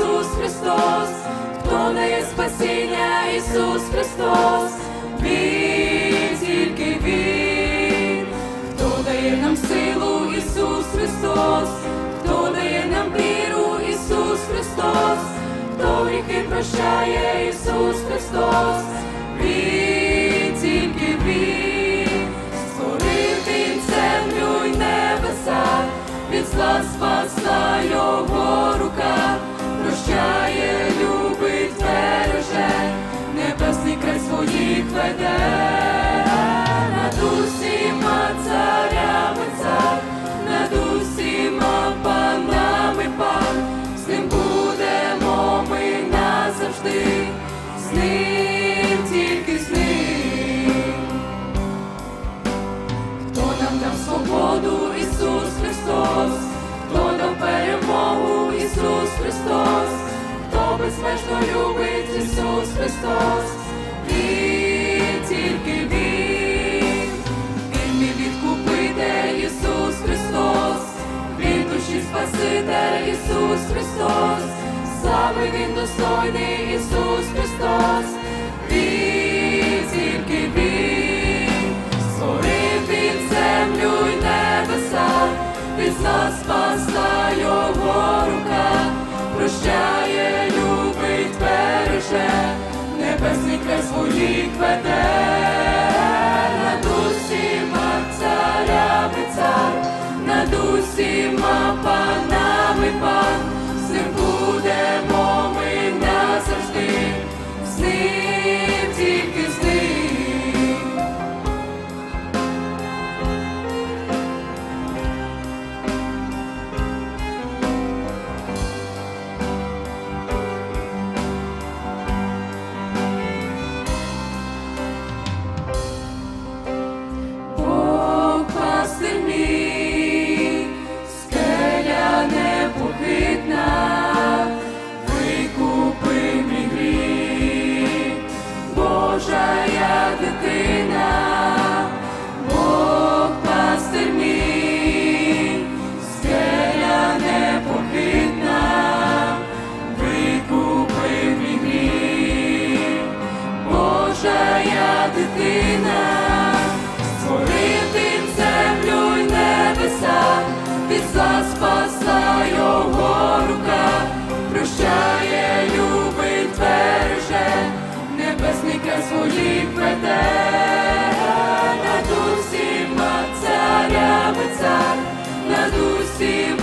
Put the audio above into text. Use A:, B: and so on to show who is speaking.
A: Ісус Христос, хто дає спасіння, Ісус Христос, Він тільки Він, хто дає нам силу, Ісус Христос, хто дає нам віру, Ісус Христос, хто гріхи прощає, Ісус Христос, Він тільки Він, створив Він землю й небеса, від зла спасла його рука, з ним тільки з ним. Хто нам дав свободу, Ісус Христос, хто дав перемогу, Ісус Христос, хто безмежно любить? Ісус Христос, Він тільки Він, Він мій Ісус Христос, Він душі Спаситель, Ісус Христос, слави Він достойний, Ісус від нас спасла його рука, прощає, любить, береже, небесний край своїх веде, над усіма царями цар, над усіма панами пан, спасла його рука, прощає, любить, береже, небесний край своїх веде, над усіма царями цар, над усіма